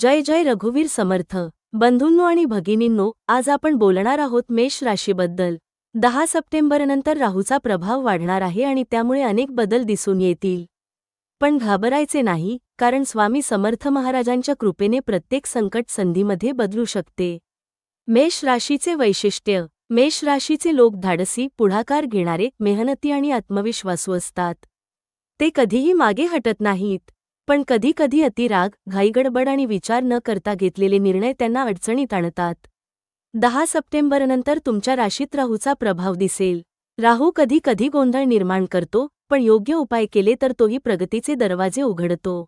जय जय रघुवीर समर्थ. बंधूंनो आणि भगिनींनो आज आपण बोलणार आहोत मेष राशीबद्दल. दहा सप्टेंबरनंतर राहूचा प्रभाव वाढणार आहे आणि त्यामुळे अनेक बदल दिसून येतील. पण घाबरायचे नाही कारण स्वामी समर्थ महाराजांच्या कृपेने प्रत्येक संकट संधीमध्ये बदलू शकते. मेष राशीचे वैशिष्ट्य. मेष राशीचे लोक धाडसी पुढाकार घेणारे मेहनती आणि आत्मविश्वासू असतात. ते कधीही मागे हटत नाहीत. पण कधीकधी अतिराग घाईगडबड आणि विचार न करता घेतलेले निर्णय त्यांना अडचणीत आणतात. दहा सप्टेंबरनंतर तुमच्या राशीत राहूचा प्रभाव दिसेल. राहू कधी कधी गोंधळ निर्माण करतो पण योग्य उपाय केले तर तोही प्रगतीचे दरवाजे उघडतो.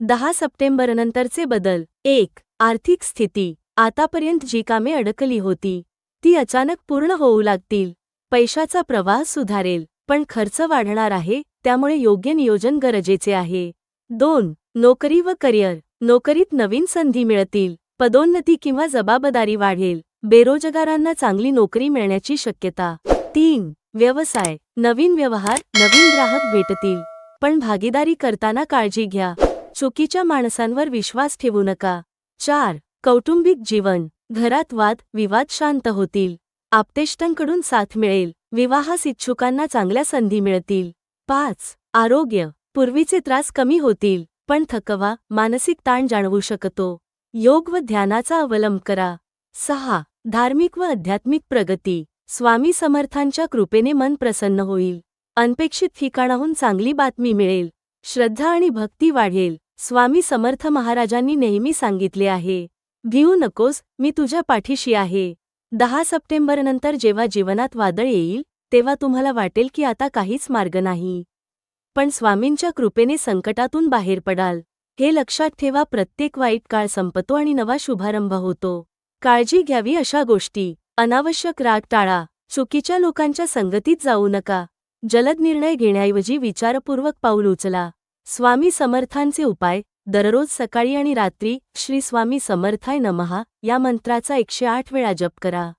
दहा सप्टेंबरनंतरचे बदल. एक आर्थिक स्थिती. आतापर्यंत जी कामे अडकली होती ती अचानक पूर्ण होऊ लागतील. पैशाचा प्रवाह सुधारेल पण खर्च वाढणार आहे त्यामुळे योग्य नियोजन गरजेचे आहे. दोन नोकरी व करिअर. नोकरीत नवीन संधी मिळतील पदोन्नती किंवा जबाबदारी वाढेल बेरोजगारांना चांगली नोकरी मिळण्याची शक्यता. तीन व्यवसाय. नवीन व्यवहार नवीन ग्राहक भेटतील. पण भागीदारी करताना काळजी घ्या. चुकीच्या माणसांवर विश्वास ठेवू नका. चार कौटुंबिक जीवन. घरात वाद विवाद शांत होतील. आप्तेष्टांकडून साथ मिळेल. विवाहास इच्छुकांना चांगल्या संधी मिळतील. पाच आरोग्य. पूर्वीचे त्रास कमी होतील पण थकवा मानसिक ताण जाणवू शकतो. योग व ध्यानाचा अवलंब करा. सहा. धार्मिक व आध्यात्मिक प्रगती. स्वामी समर्थांच्या कृपेने मन प्रसन्न होईल. अनपेक्षित ठिकाणाहून चांगली बातमी मिळेल. श्रद्धा आणि भक्ती वाढेल. स्वामी समर्थ महाराजांनी नेहमी सांगितले आहे भिऊ नकोस मी तुझ्या पाठीशी आहे. दहा सप्टेंबरनंतर जेव्हा जीवनात वादळ येईल तेव्हा तुम्हाला वाटेल की आता काहीच मार्ग नाही. पण स्वामींच्या कृपेने संकटातून बाहेर पडाल. हे लक्षात ठेवा प्रत्येक वाईट काळ संपतो आणि नवा शुभारंभ होतो. काळजी घ्यावी अशा गोष्टी. अनावश्यक राग टाळा. चुकीच्या लोकांच्या संगतीत जाऊ नका. जलद निर्णय घेण्याऐवजी विचारपूर्वक पाऊल उचला. स्वामी समर्थांचे उपाय. दररोज सकाळी आणि रात्री श्री स्वामी समर्थाय नमहा या मंत्राचा एकशे आठ वेळा जप करा.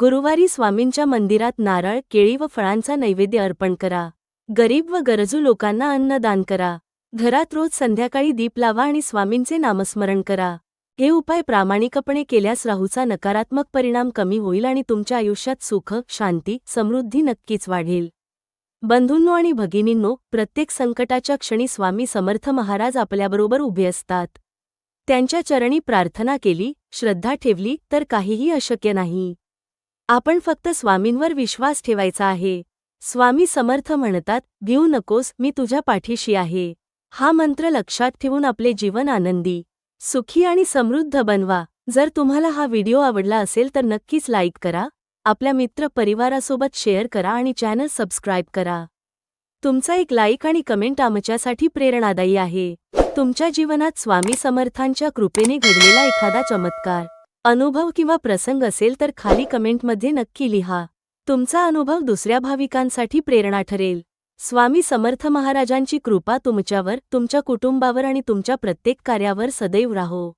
गुरुवारी स्वामींच्या मंदिरात नारळ केळी व फळांचा नैवेद्य अर्पण करा. गरीब व गरजू लोकांना अन्नदान करा. घरात रोज संध्याकाळी दीप लावा आणि स्वामींचे नामस्मरण करा. हे उपाय प्रामाणिकपणे केल्यास राहूचा नकारात्मक परिणाम कमी होईल आणि तुमच्या आयुष्यात सुख शांती समृद्धी नक्कीच वाढेल. बंधूंनो आणि भगिनींनो प्रत्येक संकटाच्या क्षणी स्वामी समर्थ महाराज आपल्याबरोबर उभे असतात. त्यांच्या चरणी प्रार्थना केली श्रद्धा ठेवली तर काहीही अशक्य नाही. आपण फक्त स्वामींवर विश्वास ठेवायचा आहे. स्वामी समर्थ म्हणतात भिऊ नकोस मी तुझ्या पाठीशी आहे. हा मंत्र लक्षात ठेवून आपले जीवन आनंदी. सुखी आणि समृद्ध बनवा. जर तुम्हाला हा व्हिडिओ आवडला असेल तर नक्कीच लाईक करा. आपल्या मित्र परिवारासोबत शेअर करा आणि चॅनल सबस्क्राईब करा. तुमचा एक लाईक आणि कमेंट आमच्यासाठी प्रेरणादायी आहे. तुमच्या जीवनात स्वामी समर्थांच्या कृपेने घडलेला एखादा चमत्कार अनुभव किंवा प्रसंग असेल तर खाली कमेंटमध्ये नक्की लिहा. तुमचा अनुभव दुसऱ्या भाविकांसाठी प्रेरणा ठरेल. स्वामी समर्थ महाराजांची कृपा तुमच्यावर तुमच्या कुटुंबावर आणि तुमच्या प्रत्येक कार्यावर सदैव राहो.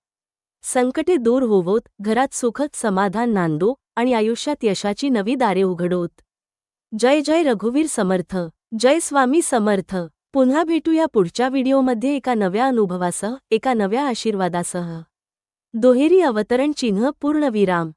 संकटे दूर होवोत घरात सुखद समाधान नांदो आणि आयुष्यात यशाची नवी दारे उघडोत. जय जय रघुवीर समर्थ. जय स्वामी समर्थ. पुन्हा भेटूया पुढच्या व्हिडिओमध्ये एका नव्या अनुभवासह एका नव्या आशीर्वादासह. दुहेरी अवतरण चिन्ह पूर्णविराम